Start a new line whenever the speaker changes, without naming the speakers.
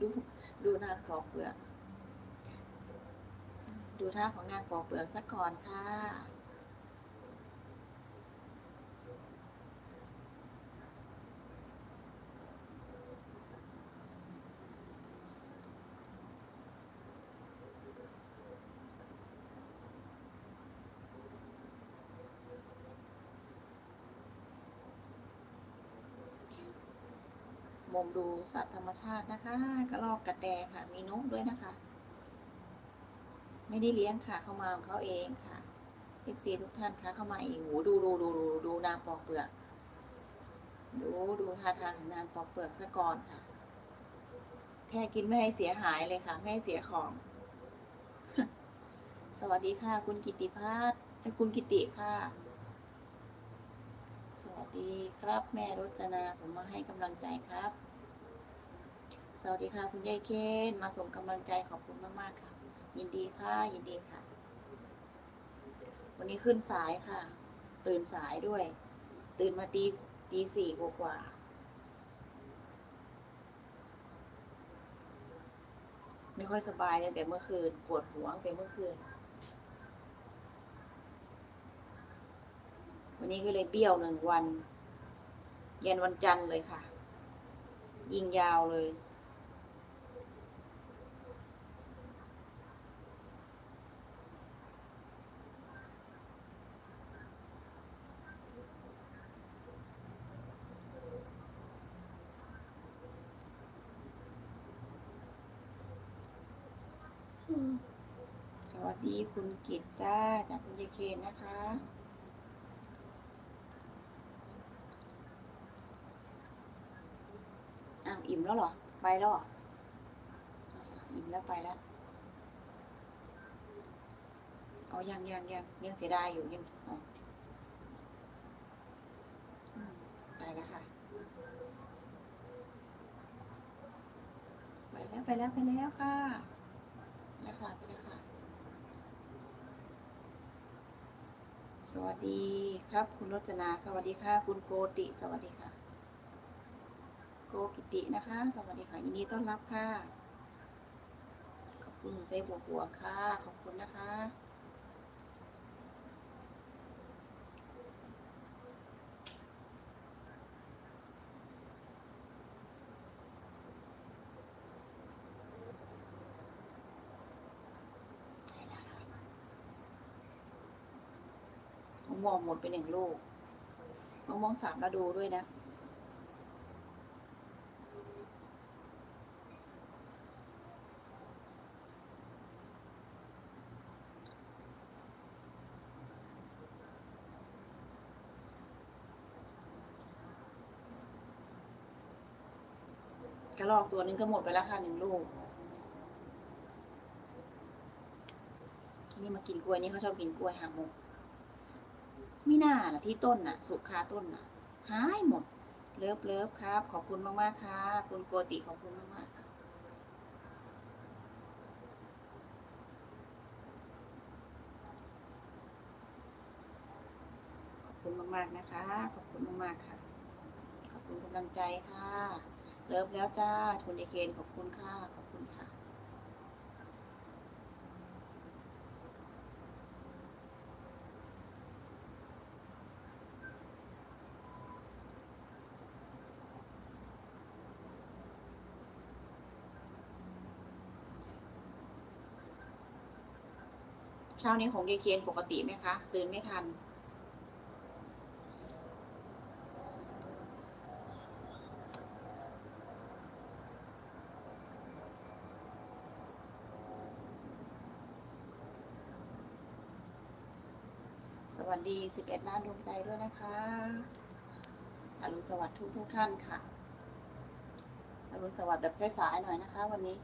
ดูดูนางปอกเปลือก ดูท่าของนางปอกเปลือกสักก่อนค่ะ มุมดูสัตว์ธรรมชาตินะคะกระรอกกระแตค่ะ มีนกด้วยนะคะ ไม่ได้เลี้ยงค่ะ เข้ามาของเขาเองค่ะเอฟซีทุกท่านคะเข้ามาองโหดูดูดูดูดูนางปอกเปลือก ดูดูท่าทางนางปอกเปลือกซะก่อนค่ะ แค่กินไม่ให้เสียหายเลยค่ะ ไม่ให้เสียของ สวัสดีค่ะ คุณกิติพัฒน์คุณกิติค่ะ สวัสดีครับแม่รจนาผมมาให้กำลังใจครับ สวัสดีค่ะคุณยายเคนมาส่งกำลังใจขอบคุณมากๆค่ะยินดีค่ะยินดีค่ะ วันนี้ขึ้นสายค่ะ ตื่นสายด้วย ตื่นมาตีตีสี่กว่าๆไม่ค่อยสบายตั้งแต่เมื่อคืนปวดหัวตั้งแต่เมื่อคืน วันนี้ก็เลยเบี้ยวหนึ่งวัน ยันวันจันทร์เลยค่ะ ยิงยาวเลย สวัสดีคุณกิตจ้าจากคุณยายเคนนะคะ อิ่มแล้วหรอ ไปแล้วอะอิ่มแล้วไปแล้วเอายังยังยังยังเสียดายอยู่ยังอ๋ออืมไปแล้วค่ะ ไปแล้วไปแล้วไปแล้วค่ะไปแล้วค่ะไปแล้วค่ะ สวัสดีครับ คุณรจนา สวัสดีค่ะ คุณโกติ สวัสดีค่ะ โกกิตินะคะ สวัสดีค่ะยินดีต้อนรับค่ะ ขอบคุณใจบวกบวกค่ะ ขอบคุณนะคะมะม่วงหมดไปหนึ่งลูกมะม่วงสามฤดูด้วยนะ กระรอกตัวนึงก็หมดไปแล้วค่ะหนึ่งลูกทีนี้มากินกล้วยนี่เขาชอบกินกล้วยหางมุกมีหน้าล่ะที่ต้นน่ะ สุกคาต้นน่ะ หายหมด เลิฟเลิฟครับ ขอบคุณมากๆค่ะ คุณโกติขอบคุณมากๆค่ะขอบคุณมากๆนะคะ ขอบคุณมากๆค่ะ ขอบคุณกำลังใจค่ะ เลิฟแล้วจ้าคุณยายเคนขอบคุณค่ะขอบคุณค่ะ เช้านี้ของยายเคนปกติไหมคะ ตื่นไม่ทัน สวัสดี 11 ล้านดวงใจด้วยนะคะอรุณสวัสดิ์ทุกทุกท่านค่ะอรุณสวัสดิ์แบบสายๆหน่อยนะคะ วันนี้